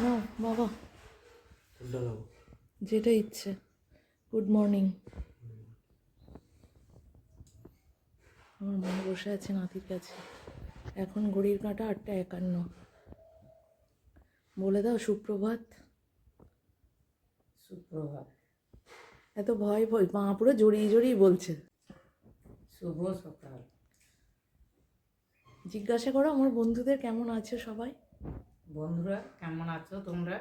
না বাবা। যেটা ইচ্ছে। গুড মর্নিং আমার মা বসে আছে নাতির কাছে। এখন ঘড়ির কাঁটা আটটা একান্ন। বলে দাও সুপ্রভাত। সুপ্রভাত। এত ভয় ভয় মা পুরো জড়িয়ে জড়িয়ে বলছে। শুভ সকাল। জিজ্ঞাসা করো আমার বন্ধুদের কেমন আছে সবাই? বন্ধুরা কেমন আছো তোমরা?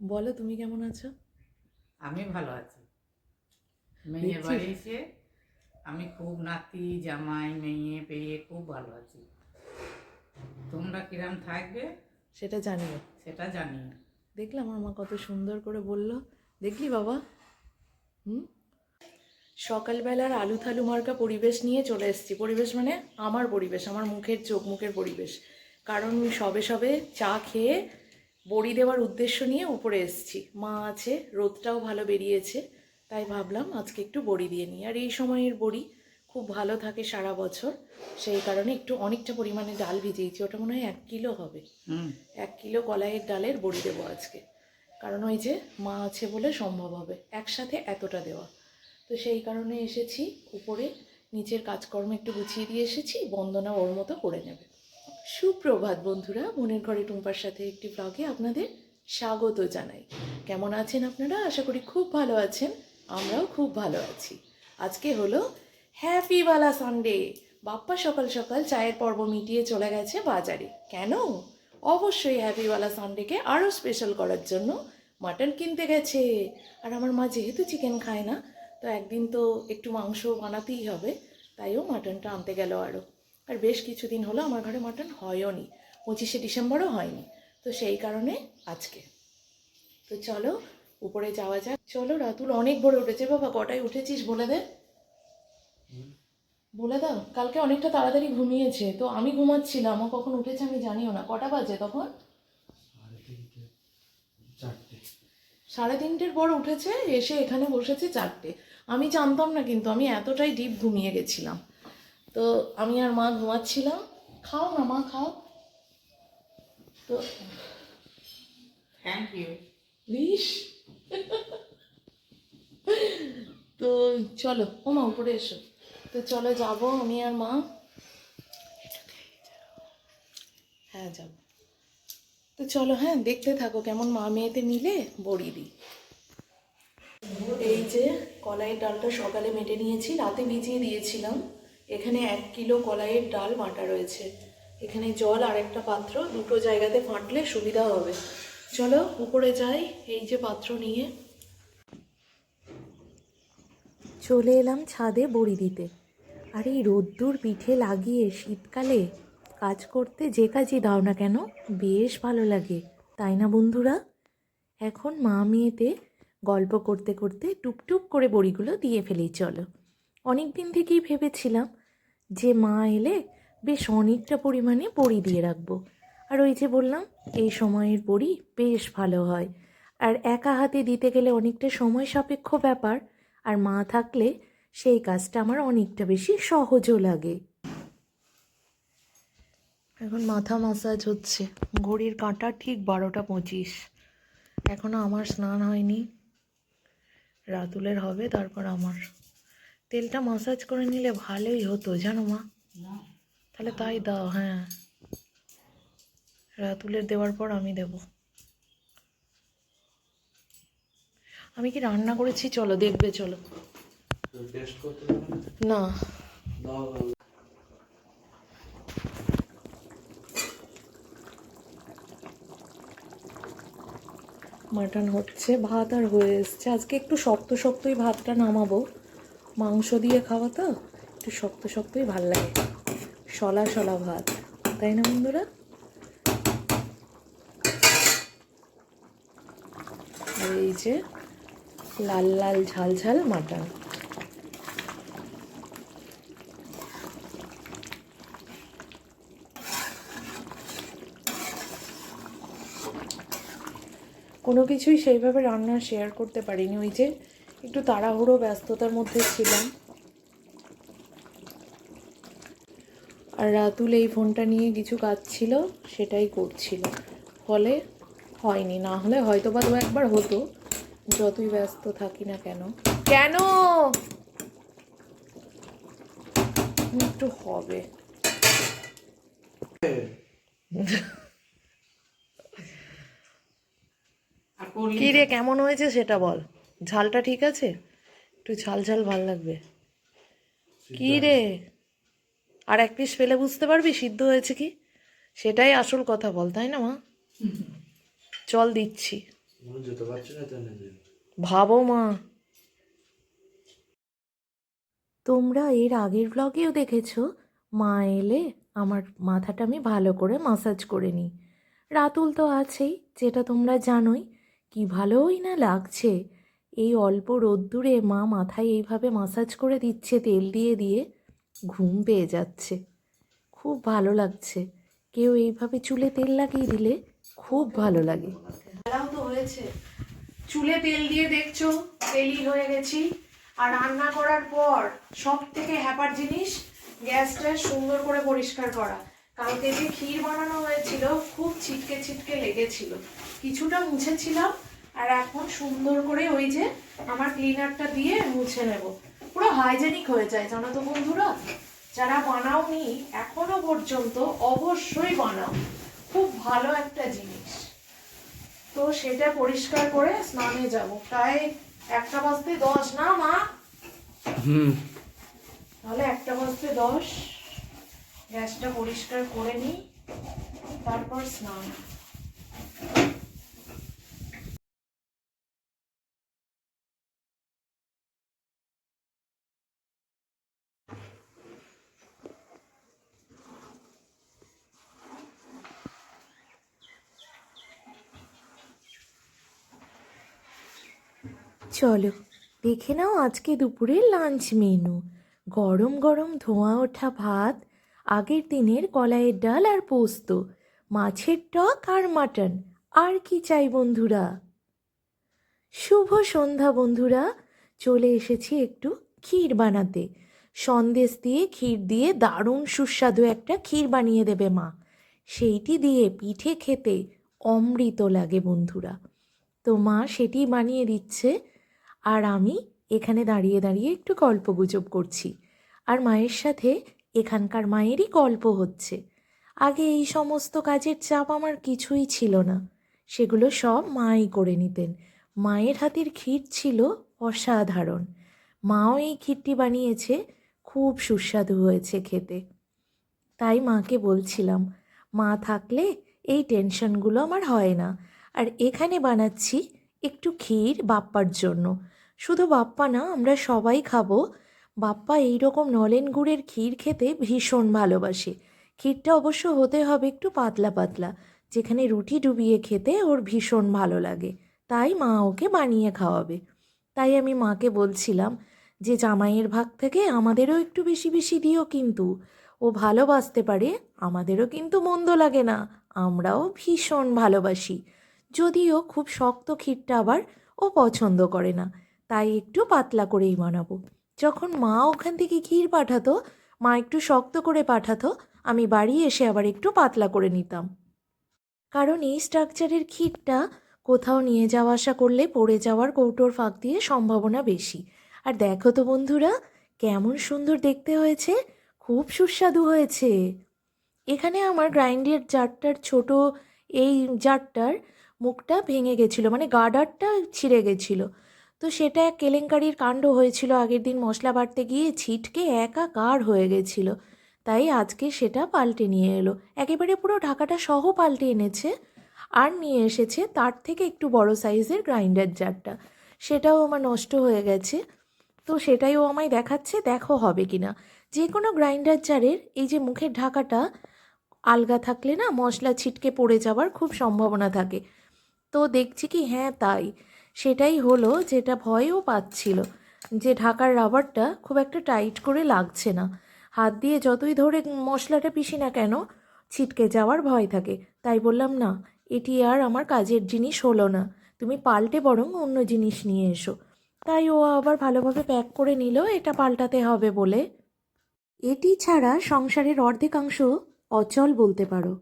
বলো তুমি কেমন আছো? আমি ভালো আছি। মেয়ের বাড়ি এসে আমি খুব নাতি জামাই মেয়ে পেয়ে খুব ভালো আছি। তোমরা কিরাম থাকবে? সেটা জানিও। সেটা জানি না দেখলাম আমার মা কত সুন্দর করে বলল। দেখলি বাবা? হুম? সকালবেলার আলু থালু মার্কা পরিবেশ নিয়ে চলে এসেছি। পরিবেশ মানে আমার পরিবেশ আমার মুখের চোখ মুখের পরিবেশ। কারণ সবে সবে চা খেয়ে বড়ি দেওয়ার উদ্দেশ্য নিয়ে উপরে এসেছি। মা আছে রোদটাও ভালো বেরিয়েছে তাই ভাবলাম আজকে একটু বড়ি দিয়ে নিই। আর এই সময়ের বড়ি খুব ভালো থাকে সারা বছর সেই কারণে একটু অনেকটা পরিমাণে ডাল ভিজিয়েছি। ওটা মনে হয় এক কিলো হবে। এক কিলো কলাইয়ের ডালের বড়ি দেবো আজকে। কারণ ওই যে মা আছে বলে সম্ভব হবে একসাথে এতটা দেওয়া। তো সেই কারণে এসেছি উপরে নিচের কাজকর্ম একটু গুছিয়ে দিয়ে এসেছি বন্দনা ওর মতো করে নেবে। সুপ্রভাত বন্ধুরা, মনের ঘরে টুম্পার সাথে একটি ব্লগে আপনাদের স্বাগত জানাই। কেমন আছেন আপনারা? আশা করি খুব ভালো আছেন। আমরাও খুব ভালো আছি। আজকে হলো হ্যাপিওয়ালা সানডে বাপ্পা সকাল সকাল চায়ের পর্ব মিটিয়ে চলে গেছে বাজারে। কেন? অবশ্যই হ্যাপিওয়ালা সানডেকে আরও স্পেশাল করার জন্য মাটন কিনতে গেছে। আর আমার মা যেহেতু চিকেন খায় না, তো একদিন তো একটু মাংস বানাতেই হবে, তাইও মাটনটা আনতে গেল আরও আর বেশ কিছুদিন হলো আমার ঘরে মটন হয়ও নি পঁচিশে ডিসেম্বরও হয়নি। তো সেই কারণে আজকে। তো চলো উপরে যাওয়া যাক। চলো রাতুল অনেক ভোরে উঠেছে বাবা। কটায় উঠেছিস বলে দে। বলে দাও কালকে অনেকটা তাড়াতাড়ি ঘুমিয়েছে। তো আমি ঘুমাচ্ছিলাম ও কখন উঠেছে আমি জানিও না। কটা বাজে তখন? সাড়ে তিনটের পর উঠেছে এসে এখানে বসেছে চারটে। আমি জানতাম না কিন্তু আমি এতটাই ডিপ ঘুমিয়ে গেছিলাম। তো আমি আর মা ঘুমাচ্ছিলাম। খাও না মা খাও। তো থ্যাংক ইউ ইস। তো চলো ও মা উপরে এসো। তো চলো যাব আমি আর মা। হ্যাঁ যাব। তো চলো হ্যাঁ দেখতে থাকো কেমন মা মেয়েতে মিলে বড়ি দিই। এই যে কলাইয়ের ডালটা সকালে মেটে নিয়েছি রাতে ভিজিয়ে দিয়েছিলাম। এখানে এক কিলো কলাইয়ের ডাল বাটা রয়েছে। এখানে জল আর একটা পাত্র, দুটো জায়গাতে ফাটলে সুবিধা হবে। চলো উপরে যাই, এই যে পাত্র নিয়ে। চলে এলাম ছাদে বড়ি দিতে। আর, এই রোদ্দুর পিঠে লাগিয়ে শীতকালে কাজ করতে যে কাজই দাও না কেন, বেশ ভালো লাগে, তাই না বন্ধুরা? এখন মা মেয়েতে গল্প করতে করতে টুকটুক করে বড়িগুলো দিয়ে ফেলি, চলো। অনেক দিন থেকেই ভেবেছিলাম যে মা এলে বেশ অনেকটা পরিমাণে বড়ি দিয়ে রাখব। আর ওই যে বললাম এই সময়ের বড়ি বেশ ভালো হয়। আর একা হাতে দিতে গেলে অনেকটা সময় সাপেক্ষ ব্যাপার আর মা থাকলে সেই কাজটা আমার অনেকটা বেশি সহজও লাগে। এখন মাথা মাসাজ হচ্ছে। ঘড়ির কাঁটা ঠিক বারোটা পঁচিশ। এখনও আমার স্নান হয়নি। রাতুলের হবে তারপর আমার। তেলটা মাসাজ করে নিলে ভালোই হতো, জানো মা? তাহলে তাই দাও হ্যাঁ। রাতুলের দেওয়ার পর আমি দেব। আমি কি রান্না করেছি? চলো, দেখবে, চলো। না। মাটন হচ্ছে, ভাত আর হয়ে এসছে। আজকে একটু শক্ত, শক্তই ভাতটা নামাবো। মাংস দিয়ে খাওয়া তো, একটু শক্ত শক্তই ভালো লাগে। সলা সলা ভাত, তাই না বন্ধুরা? এই যে লাল লাল ঝাল ঝাল মাটন। কোনো কিছুই সেইভাবে রান্না শেয়ার করতে পারিনি, ওই যে একটু তাড়াহুড়ো ব্যস্ততার মধ্যে ছিলাম। আর রাতুল এই ফোনটা নিয়ে কিছু কাজ ছিল সেটাই করছিল। ফলে হয়নি না হলে হয়তো বা দু একবার হতো যতই ব্যস্ত থাকি না কেন। কেন? একটু হবে। কি রে কেমন হয়েছে সেটা বল। ঝালটা ঠিক আছে? একটু ঝাল ঝাল ভালো লাগবে। কি রে? আর এক পিস ফেলে বুঝতে পারবি সিদ্ধ হয়েছে কি? সেটাই আসল কথা বল তাই না মা? চল দিচ্ছি। ভাবো মা। তোমরা এর আগের ব্লগেও দেখেছ? মা এলে আমার মাথাটা আমি ভালো করে মাসাজ করে নিই। রাতুল তো আছেই যেটা তোমরা জানোই। কি ভালোই না লাগছে। এই অল্প রোদ্দুরে মা মাথায় এইভাবে মাসাজ করে দিচ্ছে, তেল দিয়ে দিয়ে। ঘুম পেয়ে যাচ্ছে। খুব ভালো লাগছে। কেউ এইভাবে চুলে তেল লাগিয়ে দিলে খুব ভালো লাগে। তো হয়েছে। চুলে তেল দিয়ে দেখছ, তেলই হয়ে গেছি। আর রান্না করার পর সব থেকে হ্যাপার জিনিস, গ্যাসটা সুন্দর করে পরিষ্কার করা। কালকে যে ক্ষীর বানানো হয়েছিল, খুব ছিটকে ছিটকে লেগেছিল। কিছুটা মুছেছিলাম আর এখন সুন্দর করে ওই যে আমার ক্লিনারটা দিয়ে মুছে নেব। পুরো হাইজেনিক হয়ে যায় জানো তো বন্ধুরা? যারা বানাওনি এখনও পর্যন্ত অবশ্যই বানাও। খুব ভালো একটা জিনিস। তো সেটা পরিষ্কার করে স্নানে যাব। প্রায় একটা বাজতে দশ না মা? হুম। তাহলে একটা বাজতে দশ। গ্যাসটা পরিষ্কার করে নিই তারপর স্নান। চলো, দেখে নাও আজকে দুপুরে লাঞ্চ মেনু গরম গরম ধোঁয়া ওঠা ভাত, আগের দিনের কলাইয়ের ডাল আর পোস্ত, মাছের টক আর মাটন। আর কি চাই বন্ধুরা? শুভ সন্ধ্যা বন্ধুরা, চলে এসেছি একটু ক্ষীর বানাতে। সন্দেশ দিয়ে ক্ষীর দিয়ে দারুণ সুস্বাদু একটা ক্ষীর বানিয়ে দেবে মা। সেইটি দিয়ে পিঠে খেতে অমৃত লাগে বন্ধুরা। তো মা সেটি বানিয়ে দিচ্ছে। আর আমি এখানে দাঁড়িয়ে দাঁড়িয়ে একটু গল্পগুজব করছি। আর মায়ের সাথে এখানকার মায়েরই গল্প হচ্ছে। আগে এই সমস্ত কাজের চাপ আমার কিছুই ছিল না। সেগুলো সব মাই করে নিতেন। মায়ের হাতের ক্ষীর ছিল অসাধারণ। মাও এই ক্ষীরটি বানিয়েছে, খুব সুস্বাদু হয়েছে খেতে। তাই মাকে বলছিলাম, মা থাকলে এই টেনশনগুলো আমার হয় না। আর এখানে বানাচ্ছি একটু ক্ষীর বাপ্পার জন্য। শুধু বাপ্পা না, আমরা সবাই খাব। বাপ্পা এই রকম নলেন গুড়ের ক্ষীর খেতে ভীষণ ভালোবাসে। ক্ষীরটা অবশ্য হতে হবে একটু পাতলা পাতলা, যেখানে রুটি ডুবিয়ে খেতে ওর ভীষণ ভালো লাগে। তাই মা ওকে বানিয়ে খাওয়াবে। তাই আমি মাকে বলছিলাম যে, জামাইয়ের ভাগ থেকে আমাদেরও একটু বেশি বেশি দিও কিন্তু। ও ভালোবাসতে পারে, আমাদেরও কিন্তু মন্দ লাগে না। আমরাও ভীষণ ভালোবাসি। যদিও খুব শক্ত ক্ষীরটা আবার ও পছন্দ করে না, তাই একটু পাতলা করেই বানাবো। যখন মা ওখান থেকে ক্ষীর পাঠাতো, মা একটু শক্ত করে পাঠাতো, আমি বাড়ি এসে আবার একটু পাতলা করে নিতাম। কারণ এই স্ট্রাকচারের ক্ষীরটা কোথাও নিয়ে যাওয়া আসা করলে পড়ে যাওয়ার কৌটোর ফাঁক দিয়ে সম্ভাবনা বেশি। আর দেখো তো বন্ধুরা, কেমন সুন্দর দেখতে হয়েছে, খুব সুস্বাদু হয়েছে। এখানে আমার গ্রাইন্ডের জারটার ছোট এই জারটার মুখটা ভেঙে গেছিল মানে গার্ডারটা ছিঁড়ে গেছিল। তো সেটা এক কেলেঙ্কারির কাণ্ড হয়েছিল আগের দিন মশলা বাটতে গিয়ে ছিটকে একাকার হয়ে গেছিল। তাই আজকে সেটা পাল্টে নিয়ে এলো। একেবারে পুরো ঢাকাটা সহ পাল্টে এনেছে আর নিয়ে এসেছে তার থেকে একটু বড় সাইজের গ্রাইন্ডার জারটা। সেটাও আমার নষ্ট হয়ে গেছে। তো সেটাই ও আমায় দেখাচ্ছে, দেখো হবে কি না যে কোনো গ্রাইন্ডার জারের এই যে মুখের ঢাকাটা আলগা থাকলে না মশলা ছিটকে পড়ে যাওয়ার খুব সম্ভাবনা থাকে। তো দেখছি কি হ্যাঁ তাই। সেটাই হলো যেটা ভয়ও পাচ্ছিল যে ঢাকার রাবারটা খুব একটা টাইট করে লাগছে না। হাত দিয়ে যতই ধরে মশলাটা পিসি না কেন, ছিটকে যাওয়ার ভয় থাকে। তাই বললাম, না, এটি আর আমার কাজের জিনিস হলো না। তুমি পাল্টে বরং অন্য জিনিস নিয়ে এসো। তাই ও আবার ভালোভাবে প্যাক করে নিল, এটা পাল্টাতে হবে বলে। এটি ছাড়া সংসারের অর্ধেকাংশ অচল বলতে পারো।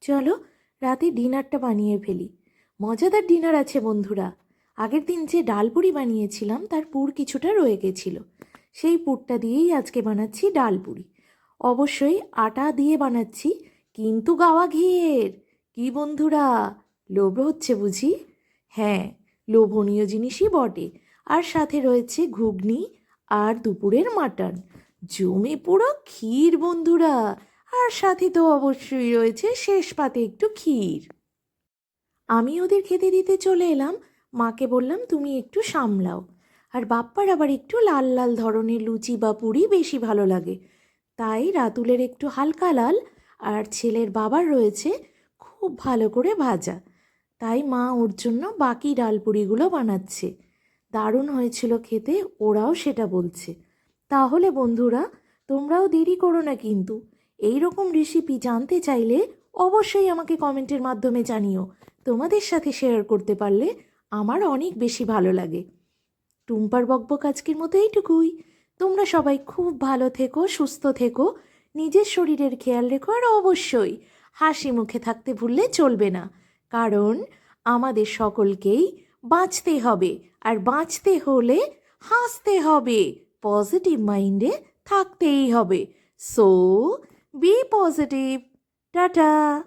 চলো, রাতে ডিনারটা বানিয়ে ফেলি। মজাদার ডিনার আছে বন্ধুরা। আগের দিন যে ডাল পুরি বানিয়েছিলাম, তার পুর কিছুটা রয়ে গেছিল। সেই পুরটা দিয়েই আজকে বানাচ্ছি ডাল পুরি। অবশ্যই আটা দিয়ে বানাচ্ছি, কিন্তু গাওয়া ঘিয়ের। কি বন্ধুরা, লোভ হচ্ছে বুঝি? হ্যাঁ লোভনীয় জিনিসই বটে। আর সাথে রয়েছে ঘুগনি আর দুপুরের মাটন। জমে পুরো ক্ষীর বন্ধুরা। আর সাথে তো অবশ্যই রয়েছে শেষ পাতে একটু ক্ষীর। আমি ওদের খেতে দিতে চলে এলাম। মাকে বললাম, তুমি একটু সামলাও। আর বাপ্পার আবার একটু লাল লাল ধরনের লুচি বা পুরি বেশি ভালো লাগে। তাই রাতুলের একটু হালকা লাল আর ছেলের বাবার রয়েছে খুব ভালো করে ভাজা। তাই মা ওর জন্য বাকি ডাল পুরিগুলো বানাচ্ছে। দারুণ হয়েছিল খেতে, ওরাও সেটা বলছে। তাহলে বন্ধুরা, তোমরাও দেরি করো না কিন্তু। এই রকম রেসিপি জানতে চাইলে অবশ্যই আমাকে কমেন্টের মাধ্যমে জানিও। তোমাদের সাথে শেয়ার করতে পারলে আমার অনেক বেশি ভালো লাগে। টুম্পার বকবক আজকের মতো এইটুকুই। তোমরা সবাই খুব ভালো থেকো, সুস্থ থেকো, নিজের শরীরের খেয়াল রেখো আর অবশ্যই হাসি মুখে থাকতে ভুললে চলবে না। কারণ আমাদের সকলকেই বাঁচতে হবে আর বাঁচতে হলে হাসতে হবে পজিটিভ মাইন্ডে থাকতেই হবে। So be positive ta-ta.